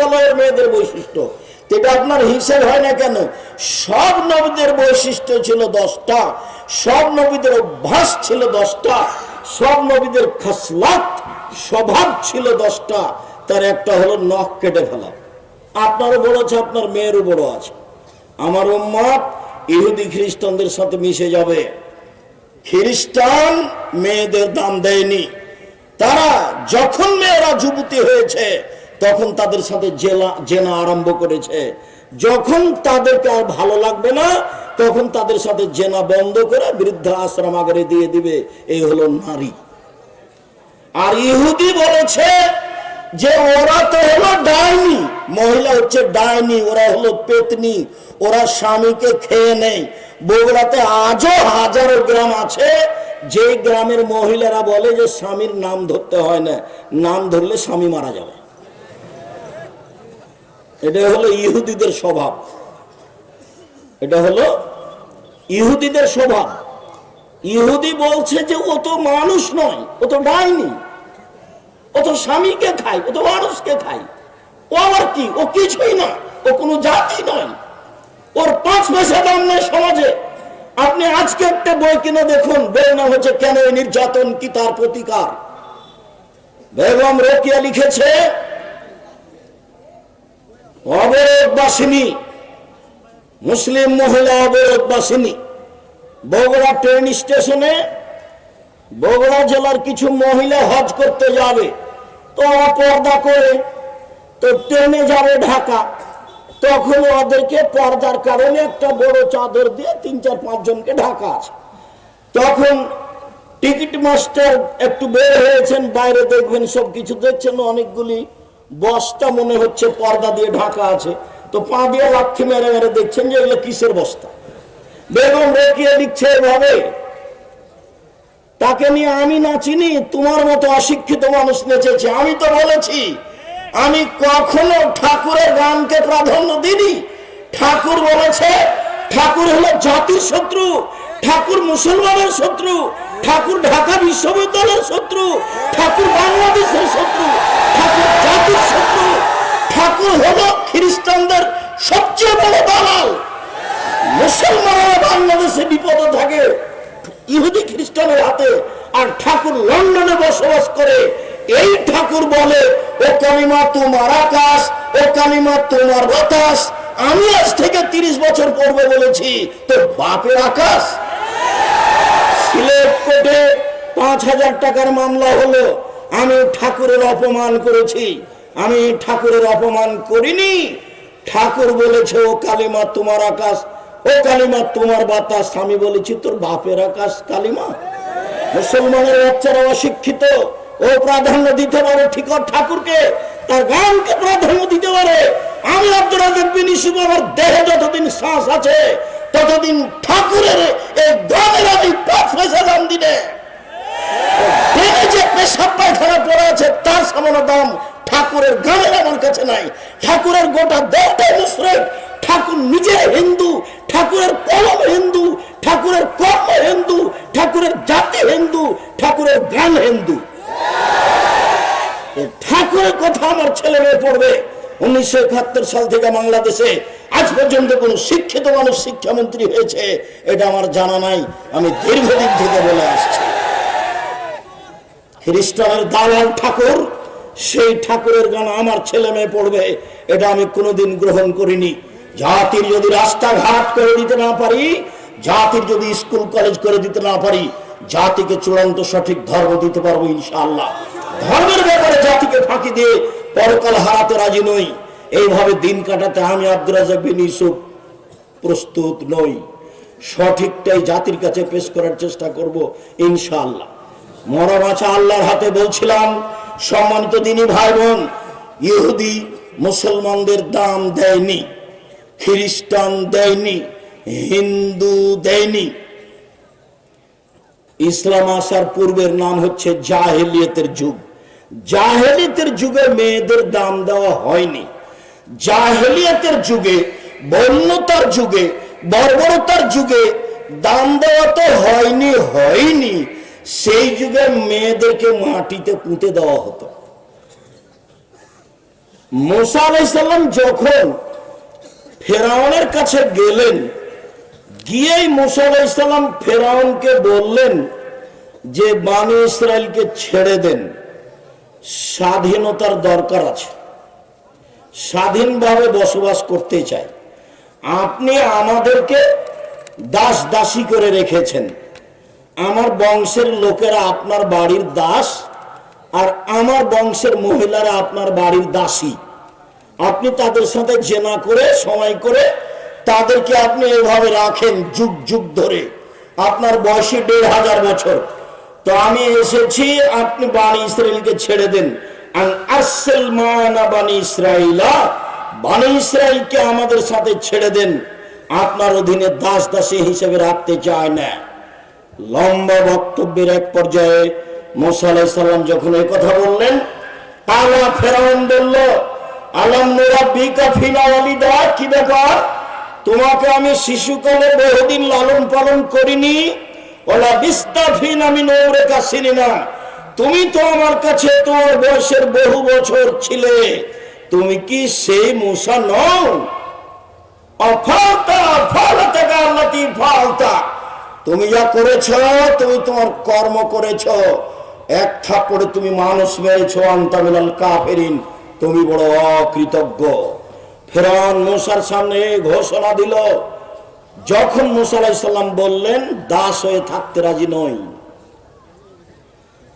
বিশ্ববিদ্যালয়ের মেয়েদের বৈশিষ্ট্য। এটা আপনার হিসেব হয় না কেন? সব নবীদের বৈশিষ্ট্য ছিল দশটা, সব নবীদের অভ্যাস ছিল দশটা, সব নবীদের খসলাত, স্বভাব ছিল দশটা। তার একটা হলো নখ কেটে ফেলা। আপনারও বড় আছে, আপনার মেয়েরও বড় আছে। আমার উম্মত, ইহুদি খ্রিস্টানদের সাথে মিশে যাবে। খ্রিস্টান মেয়েদের দাম দেয়নি। তারা যখন মেয়েরা যুবতী হয়েছে তখন তাদের সাথে জেলা, জেনা আরম্ভ করেছে। যখন তাদেরকে আর ভালো লাগবে না, তখন তাদের সাথে জেনা বন্ধ করে বৃদ্ধা আশ্রম আগারে দিয়ে দিবে। এই হলো নারী। আর ইহুদি বলেছে যে ওরা তো হলো ডাইনি। মহিলা হচ্ছে ডাইনি, ওরা হলো পেতনি, ওরা স্বামীকে খেয়ে নেই। বগুড়াতে আজও হাজারো গ্রাম আছে যে গ্রামের মহিলারা বলে যে স্বামীর নাম ধরতে হয় না, নাম ধরলে স্বামী মারা যাবে। এটা হলো ইহুদিদের স্বভাব। এটা হলো ইহুদিদের স্বভাব। ইহুদি বলছে যে ও তো মানুষ নয়, ও তো ডাইনি, ও তো স্বামীকে খায়, ও তো মানুষকে খায়। ও আবার কি? ও কিছুই না, ও কোনো জাতি নয়। ওর পাঁচ পয়সা দাম নেই সমাজে। আপনি আজকে একটা বই কিনে দেখুন বই নাম হচ্ছে কেন এই নির্যাতন কি তার প্রতিকার? বেগম রোকিয়া লিখেছে অবরোধবাসিনী, মুসলিম মহিলা অবরোধবাসিনী, বগুড়া ট্রেন স্টেশনে বগুড়া জেলার কিছু মহিলা হজ করতে যাবে। তো পর্দা করে, তো ট্রেনে যাবে ঢাকা। তখন ওদেরকে পর্দার কারণে একটা বড় চাদর দিয়ে তিন চার পাঁচ জনকে ঢাকা আছে। তখন টিকিট মাস্টার একটু বের হয়েছেন, বাইরে দেখবেন সব কিছু দেখছেন, অনেকগুলি বস্তা মনে হচ্ছে পর্দা দিয়ে ঢাকা আছে। তো পা দিয়ে লাঠি মেরে মেরে দেখছেন যে এগুলো কিসের বস্তা? বেগম রেখিয়ে লিখছে এভাবে, তাকে নিয়ে আমি নাচিনি তোমার মতো অশিক্ষিত মানুষ নেচেছে। আমি তো বলেছি, আমি কখনো ঠাকুরের গানকে প্রাধান্য দিইনি। ঠাকুর বলেছে, ঠাকুর হলো জাতির শত্রু, ঠাকুর মুসলমানের শত্রু ঠাকুর ঢাকা বিশ্ববিদ্যালয়ের শত্রু, ঠাকুর বাংলাদেশের শত্রু, ঠাকুর জাতির শত্রু, ঠাকুর হলো খ্রিস্টানদের সবচেয়ে বড় দালাল। মুসলমানরা বাংলাদেশে বিপদে থাকে, ইহুদি খ্রিস্টানের হাতে, আর ঠাকুর লন্ডনে বসবাস করে। এই ঠাকুর বলে, ও কালিমা তোমার আকাশ, ও কালিমা তোমার বাতাস, আমি আজ থেকে তিরিশ বছর পূর্বে বলেছি, তোর বাপের আকাশ সিলেট কোর্টে পাঁচ হাজার টাকার মামলা হলো, আমি ঠাকুরের অপমান করেছি। আমি ঠাকুরের অপমান করিনি। ঠাকুর বলেছে, ও কালিমা, তোমার আকাশ, ও কালিমা, তোমার বাতাস। আমি বলেছি, তোর বাপের আকাশ কালিমা। মুসলমানের বাচ্চারা অশিক্ষিত, ও প্রাধান্য দিতে পারে ঠিক ঠাকুরকে, তার গানকে প্রাধান্য দিতে পারে। আমি আব্দুল রাজাক বিন আমার দেহে যতদিন শ্বাস আছে ততদিন ঠাকুরের এই গানের আমি পাঁচ পয়সা দাম দিলে যে পেশাব পায়খানা আছে, তার দাম ঠাকুরের গানের আমার কাছে নাই। ঠাকুরের গোটা মুসরেক ঠাকুর নিজে হিন্দু, ঠাকুরের কলম হিন্দু, ঠাকুরের কর্ম হিন্দু, ঠাকুরের জাতি হিন্দু, ঠাকুরের গান হিন্দু। ঠাকুরের কথা আমার ছেলে মেয়ে পড়বে। উনিশশো একাত্তর সাল থেকে বাংলাদেশে আজ পর্যন্ত কোন শিক্ষিত মানুষ শিক্ষামন্ত্রী হয়েছে, এটা আমার জানা নাই, আমি দীর্ঘদিন থেকে বলে আসছি। খ্রিস্টানের দালাল ঠাকুর, সেই ঠাকুরের গান আমার ছেলে মেয়ে পড়বে, এটা আমি কোনোদিন গ্রহণ করিনি। জাতির যদি রাস্তাঘাট করে দিতে না পারি, জাতির যদি স্কুল, কলেজ করে দিতে না পারি, জাতিকে চূড়ান্ত সঠিক ধর্ম দিতে পারব ইনশাআল্লাহ। ধর্মের ব্যাপারে জাতিকে ফাঁকি দিয়ে পরকাল হারাতে রাজি নই। এইভাবে দিন কাটাতে আমি আব্দুল রাজাক বিন ইউসুফ প্রস্তুত নই। সঠিকটাই জাতির কাছে পেশ করার চেষ্টা করব ইনশাআল্লাহ। মরা বাঁচা আল্লাহর হাতে বলছিলাম, সম্মানিত দিনী ভাই বোন ইহুদি মুসলমানদের দাম দেয়নি, খ্রিস্টান দেয়নি, হিন্দু দেয়নি। ইসলাম আসার পূর্বের নাম হচ্ছে জাহেলিয়তের যুগ। জাহেলিয়তের যুগে মেয়েদের দাম দেওয়া হয়নি। জাহেলিয়াতের যুগে, বন্যতার যুগে, বর্বরতার যুগে দাম দেওয়া তো হয়নি হয়নি। সেই যুগে মেয়েদেরকে মাটিতে পুঁতে দেওয়া হতো। মুসা আলাইসাল্লাম যখন ফেরাউনের কাছে গেলেন, গিয়েই মুসা আলাইসাল্লাম ফেরাউনকে বললেন যে, বানি ইসরায়েলকে ছেড়ে দেন। স্বাধীনতার দরকার আছে। স্বাধীনভাবে বসবাস করতে চাই। আপনি আমাদেরকে দাস দাসী করে রেখেছেন। আমার বংশের লোকেরা আপনার বাড়ির দাস আর আমার বংশের মহিলারা আপনার বাড়ির দাসী। আপনি তাদের সাথে জেনা করে, সময় করে তাদেরকে আপনি এভাবে রাখেন যুগ যুগ ধরে। আপনার বয়সী দেড় হাজার বছর। তো আমি এসেছি, আপনি বাণী ইসরায়েলকে ছেড়ে দেন। আসল মানা বাণী ইসরায়েলা আমাদের সাথে ছেড়ে দেন। আপনার অধীনে দাস দাসী হিসেবে রাখতে চায় না। লম্বা বক্তব্যের এক পর্যায়ে মোসা আলাইসাল্লাম যখন এই কথা বললেন আলা ফেরাউন বলল, আলম মুরাব্বিকা ফিনা ওয়ালিদা, কি ব্যাপার? তোমাকে আমি শিশুকালে বহুদিন লালন পালন করিনি আমি না তুমি তো আমার কাছে তোমার বয়সের বহু বছর ছিলে। তুমি কি সেই মুসা নও? অফালতা গাল্লাতি ফালতা। তুমি যা করেছ, তুমি তোমার কর্ম করেছ। এক থাপ্পড়ে তুমি মানুষ মেরেছ আন্তামিনাল কাফেরিন। তুমি বড় অকৃতজ্ঞ। ফেরান মুসার সামনে ঘোষণা দিল যখন মুসা আলাইসাল্লাম বললেন, দাস হয়ে থাকতে রাজি নই।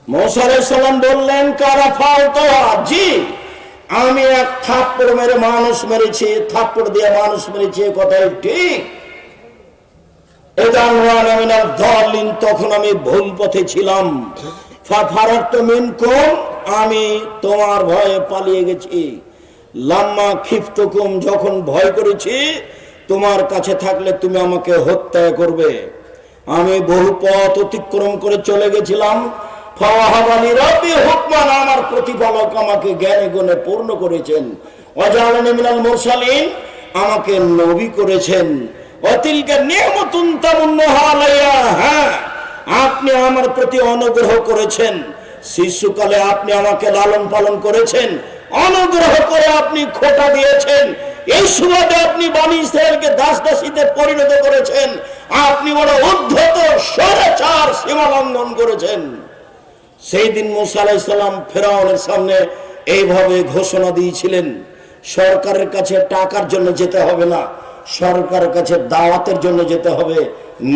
মুসা আলাইসাল্লাম বললেন, কারা জি, আমি এক থাপ্পড় মেরে মানুষ মেরেছি, থাপ্পড় দিয়ে মানুষ মেরেছি কথাই ঠিক। তখন আমি ভুল পথে ছিলাম। আমি তোমার ভয়ে পালিয়ে গেছি। লাম্মা খিফতুকুম, যখন ভয় করেছি তোমার কাছে থাকলে তুমি আমাকে হত্যা করবে। আমি বহু পথ অতিক্রম করে চলে গেছিলাম। আমার প্রতিপালক আমাকে জ্ঞানে গুণে পূর্ণ করেছেন। অজালানি মিনাল মুরসালিন, আমাকে নবী করেছেন। অতিলকে নিয়মতুন হ্যাঁ আপনি আমার প্রতি অনুগ্রহ করেছেন। শিশুকালে আপনি আমাকে লালন পালন করেছেন। অনুগ্রহ করে আপনি খোটা দিয়েছেন। এই সুবাদে আপনি বাণী ইসরায়েলকে দাস দাসীতে পরিণত করেছেন। আপনি বড় উদ্ধত, স্বরাচার সীমা লঙ্ঘন করেছেন। সেই দিন মুসা আলাইসাল্লাম ফেরাউনের সামনে এইভাবে ঘোষণা দিয়েছিলেন, সরকারের কাছে টাকার জন্য যেতে হবে না, সরকারের কাছে দাওয়াতের জন্য যেতে হবে,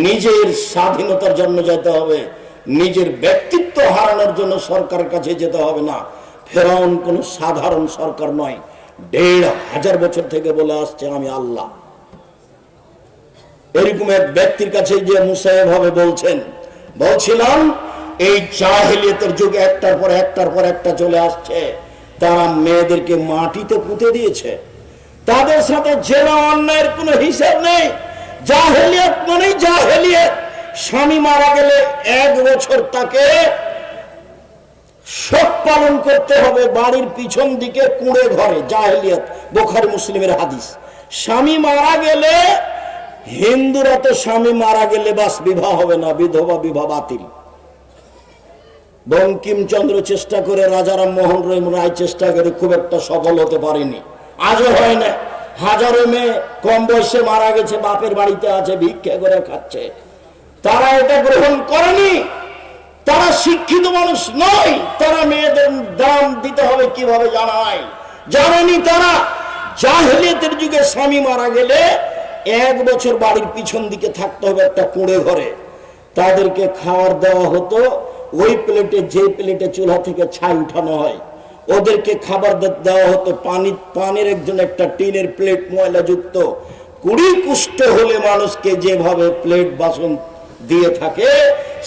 নিজের স্বাধীনতার জন্য যেতে হবে, নিজের ব্যক্তিত্ব হারানোর জন্য সরকারের কাছে যেতে হবে না। ফেরাউন কোনো সাধারণ সরকার নয় দেড় হাজার বছর থেকে বলে আসছে আমি আল্লাহ। এরকম এক ব্যক্তির কাছে যে মুসা এভাবে বলছেন, বলছিলাম, এই জাহেলিয়তের যুগে একটার পর একটার পর একটা চলে আসছে। তারা মেয়েদেরকে মাটিতে পুঁতে দিয়েছে। তাদের সাথে জেনা অন্যায়ের কোনো হিসাব নেই। জাহেলিয়ত মানেই জাহেলিয়ত। স্বামী মারা গেলে এক বছর তাকে শোক পালন করতে হবে বাড়ির পিছন দিকে কুঁড়ে ঘরে, জাহেলিয়ত, বোখারি মুসলিমের হাদিস। স্বামী মারা গেলে, হিন্দুরা তো স্বামী মারা গেলে বাস বিবাহ হবে না, বিধবা বিবাহ বাতিল। বঙ্কিমচন্দ্র চেষ্টা করে, রাজারাম মোহন রায় চেষ্টা করে, খুব একটা সফল হতে পারেনি। আজও হয় না। হাজারো মেয়ে কম বয়সে মারা গেছে, বাপের বাড়িতে আছে, ভিক্ষা করে খাচ্ছে। তারা এটা গ্রহণ করেনি। তারা শিক্ষিত মানুষ নয়, তারা মেয়েদের দাম দিতে হবে কীভাবে জানায় জানেনি তারা। জাহেলিয়তের যুগে স্বামী মারা গেলে এক বছর বাড়ির পিছন দিকে থাকতে হবে একটা কুঁড়ে ঘরে। তাদেরকে খাবার দেওয়া হতো, ওই প্লেটে যে প্লেটে চুলা থেকে ছাই উঠানো হয়, ওদেরকে খাবার দেওয়া হতো। পানি পানির একজন একটা টিনের প্লেট ময়লা যুক্ত কুড়ি কুষ্ঠ হলে মানুষকে যেভাবে প্লেট বাসন দিয়ে থাকে,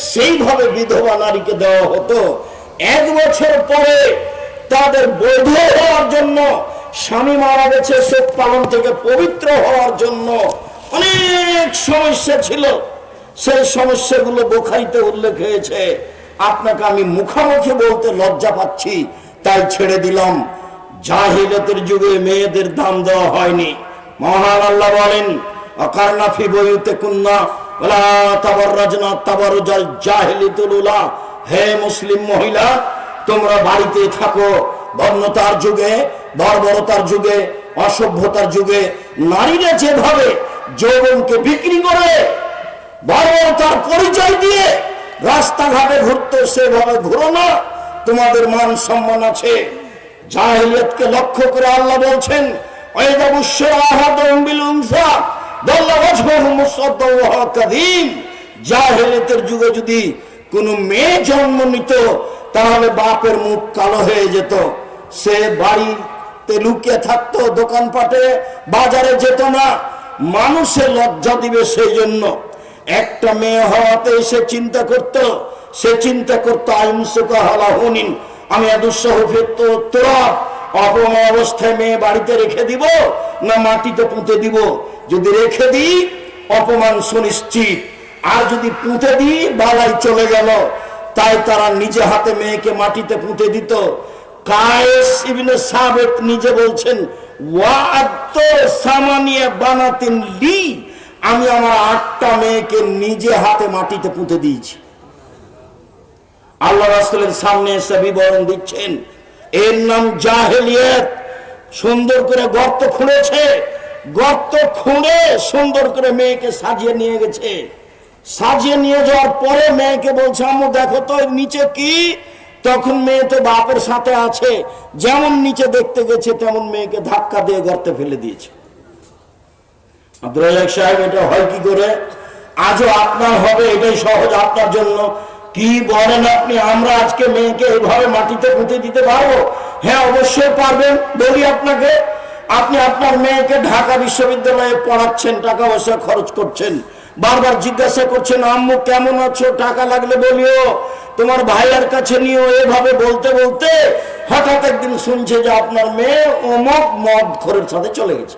সেইভাবে বিধবা নারীকে দেওয়া হতো। এক বছর পরে তাদের বৈধ হওয়ার জন্য স্বামী মারা গেছে, শোক পালন থেকে পবিত্র হওয়ার জন্য। অনেক সমস্যা ছিল। সেই সমস্যাগুলো বোখারিতে উল্লেখ হয়েছে। আপনাকে আমি মুখামুখি বলতে লজ্জা পাচ্ছি, তাই ছেড়ে দিলাম। জাহিলতের যুগে মেয়েদের দাম দেওয়া হয়নি। মহান আল্লাহ বলেন অকারনাফি বইতে কুন্না হে মুসলিম মহিলা, তোমরা বাড়িতে থাকো। বন্যতার যুগে, বর্বরতার যুগে, অসভ্যতার যুগে, নারীরা যেভাবে যৌবনকে বিক্রি করে, বর্বরতার পরিচয় দিয়ে রাস্তাঘাটে ঘুরতো, সেভাবে ঘুরো না। তোমাদের মান সম্মান আছে। জাহিলিয়াতকে লক্ষ্য করে আল্লাহ বলছেন ওয়াইদা বুশরা আহাদুহুম বিল কাযীম। যুগে যদি কোনো মেয়ে জন্ম নিত, তাহলে বাপের মুখ কালো হয়ে যেত। সে বাড়িতে লুকিয়ে থাকতো, দোকানপাটে, বাজারে যেত না। মানুষে লজ্জা দিবে সেই জন্য একটা মেয়ে হওয়াতে সে চিন্তা করত, সে চিন্তা করতো, আইনসুকা হালাহুনিন আমি আদুসহ ফেরত তোরা অপমা অবস্থায় মেয়ে বাড়িতে রেখে দিব না মাটিতে পুঁতে দিব? যদি রেখে দিই, অপমান সুনিশ্চিত। আর যদি পুঁতে দিই, বালাই চলে গেল। তাই তারা নিজে হাতে মেয়েকে মাটিতে পুঁতে দিত। নিজে বলছেন আমি আমার আটটা মেয়েকে নিজে হাতে মাটিতে পুঁতে দিয়েছি। আল্লাহ রাসূলের সামনে এসে বিবরণ দিচ্ছেন এর নাম জাহেলিয়াত। সুন্দর করে গর্ত খুঁড়েছে। গর্ত খুঁড়ে সুন্দর করে মেয়েকে সাজিয়ে নিয়ে গেছে। সাজিয়ে নিয়ে যাওয়ার পরে মেয়েকে বলছে, আম্মু, দেখো তো, নিচে কি? তখন মেয়ে তো বাপের সাথে আছে। যেমন নিচে দেখতে গেছে, তেমন মেয়েকে ধাক্কা দিয়ে গর্তে ফেলে দিয়েছে। আব্দুল সাহেব, এটা হয় কি করে? আজও আপনার হবে, এটাই সহজ আপনার জন্য। কি বলেন আপনি? আমরা আজকে মেয়েকে এইভাবে মাটিতে পুঁতে দিতে পারব? হ্যাঁ অবশ্যই পারবেন। বলি আপনাকে, আপনি আপনার মেয়েকে ঢাকা বিশ্ববিদ্যালয়ে পড়াচ্ছেন, টাকা পয়সা খরচ করছেন। বারবার জিজ্ঞাসা করছেন, আম্মু, কেমন আছো? টাকা লাগলে বলিও। তোমার ভাইয়ের কাছে নিও এভাবে বলতে বলতে হঠাৎ একদিন শুনছে যে আপনার মেয়ে অমক মদ খোরের সাথে চলে গেছে।